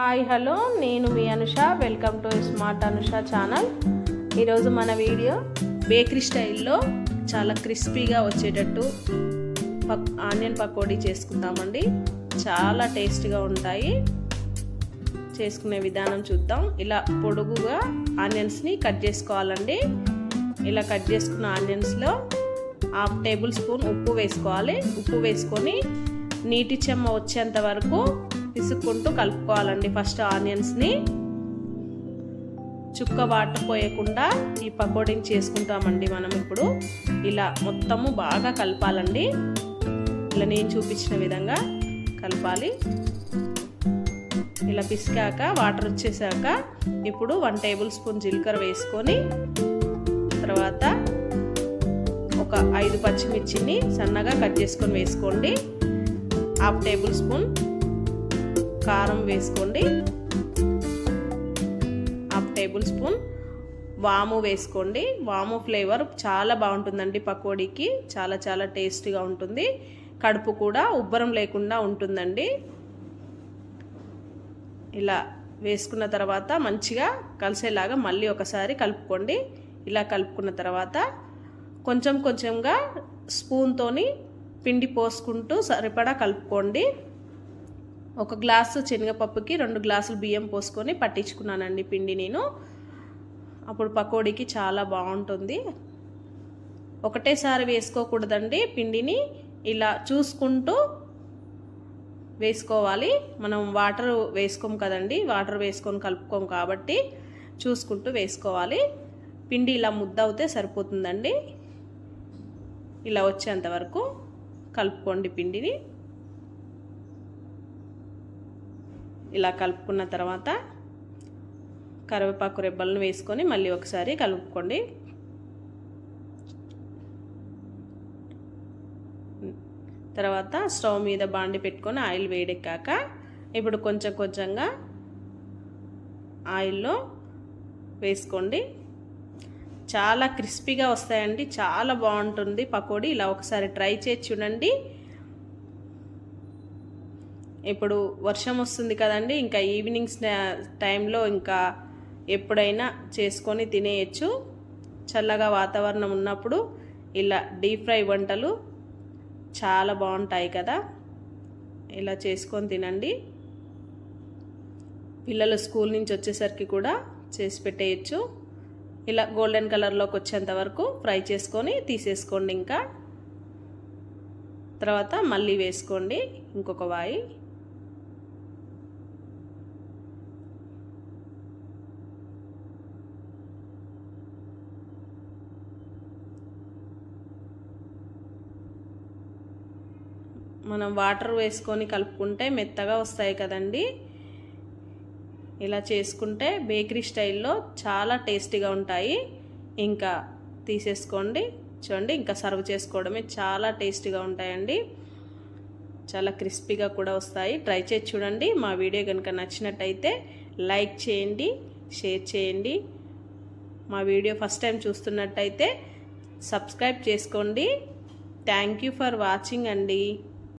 Hi hello. నేను మీ Anusha. Welcome to smart Anusha channel. ఈరోజు మన వీడియో బేకరీ స్టైల్లో చాలా క్రిస్పీగా వచ్చేటట్టు పక్ ఆనియన్ పకోడీ చేసుకుందామండి. చాలా టేస్ట్గా ఉంటాయి. చేసుకునే విధానం చూద్దాం. ఇలా పొడుగుగా ఆనియన్స్ని కట్ చేసుకోవాలండి. ఇలా కట్ చేసుకున్న ఆనియన్స్లో హాఫ్ టేబుల్ స్పూన్ ఉప్పు వేసుకోవాలి. ఉప్పు వేసుకొని నీటి చెమ్మ వచ్చేంత వరకు పిసుక్కుంటూ కలుపుకోవాలండి. ఫస్ట్ ఆనియన్స్ని చుక్క వాటర్ పోయకుండా ఈ పకోడీని చేసుకుంటామండి మనం ఇప్పుడు. ఇలా మొత్తము బాగా కలపాలండి. ఇలా నేను చూపించిన విధంగా కలపాలి. ఇలా పిసికాక వాటర్ వచ్చేసాక ఇప్పుడు వన్ టేబుల్ స్పూన్ జీలకర్ర వేసుకొని తర్వాత ఒక ఐదు పచ్చిమిర్చిని సన్నగా కట్ చేసుకొని వేసుకోండి. హాఫ్ టేబుల్ స్పూన్ కారం వేసుకోండి. హాఫ్ టేబుల్ స్పూన్ వాము వేసుకోండి. వాము ఫ్లేవర్ చాలా బాగుంటుందండి పకోడీకి. చాలా చాలా టేస్టీగా ఉంటుంది. కడుపు కూడా ఉబ్బరం లేకుండా ఉంటుందండి. ఇలా వేసుకున్న తర్వాత మంచిగా కలిసేలాగా మళ్ళీ ఒకసారి కలుపుకోండి. ఇలా కలుపుకున్న తర్వాత కొంచెం కొంచెంగా స్పూన్తోని పిండి పోసుకుంటూ సరిపడా కలుపుకోండి. ఒక గ్లాసు శనగపప్పుకి రెండు గ్లాసులు బియ్యం పోసుకొని పట్టించుకున్నానండి పిండి నేను. అప్పుడు పకోడీకి చాలా బాగుంటుంది. ఒకటేసారి వేసుకోకూడదండి పిండిని. ఇలా చూసుకుంటూ వేసుకోవాలి. మనం వాటర్ వేసుకోం కదండి వాటర్ వేసుకొని కలుపుకోం కాబట్టి చూసుకుంటూ వేసుకోవాలి. పిండి ఇలా ముద్ద అవుతే సరిపోతుందండి. ఇలా వచ్చేంత వరకు కలుపుకోండి పిండిని. ఇలా కలుపుకున్న తర్వాత కరివేపాకు రెబ్బలను వేసుకొని మళ్ళీ ఒకసారి కలుపుకోండి. తర్వాత స్టవ్ మీద బాండి పెట్టుకొని ఆయిల్ వేడెక్కాక ఇప్పుడు కొంచెం కొంచెంగా ఆయిల్లో వేసుకోండి. చాలా క్రిస్పీగా వస్తాయండి. చాలా బాగుంటుంది పకోడీ. ఇలా ఒకసారి ట్రై చేసి చూడండి. ఇప్పుడు వర్షం వస్తుంది కదండి ఇంకా ఈవినింగ్ టైంలో ఇంకా ఎప్పుడైనా చేసుకొని తినేయచ్చు. చల్లగా వాతావరణం ఉన్నప్పుడు ఇలా డీప్ ఫ్రై వంటలు చాలా బాగుంటాయి కదా. ఇలా చేసుకొని తినండి. పిల్లలు స్కూల్ నుంచి వచ్చేసరికి కూడా చేసి పెట్టేయచ్చు. ఇలా గోల్డెన్ కలర్లోకి వచ్చేంత వరకు ఫ్రై చేసుకొని తీసేసుకోండి ఇంకా. తర్వాత మళ్ళీ వేసుకోండి ఇంకొక వాయి. మనం వాటర్ వేసుకొని కలుపుకుంటే మెత్తగా వస్తాయి కదండి. ఇలా చేసుకుంటే బేకరీ స్టైల్లో చాలా టేస్టీగా ఉంటాయి. ఇంకా తీసేసుకోండి. చూడండి ఇంకా సర్వ్ చేసుకోవడమే చాలా టేస్టీగా ఉంటాయండి. చాలా క్రిస్పీగా కూడా వస్తాయి. ట్రై చేసి చూడండి. మా వీడియో కనుక నచ్చినట్టయితే లైక్ చేయండి షేర్ చేయండి. మా వీడియో ఫస్ట్ టైం చూస్తున్నట్టయితే సబ్స్క్రైబ్ చేసుకోండి. థ్యాంక్ యూ ఫర్ వాచింగ్ అండి.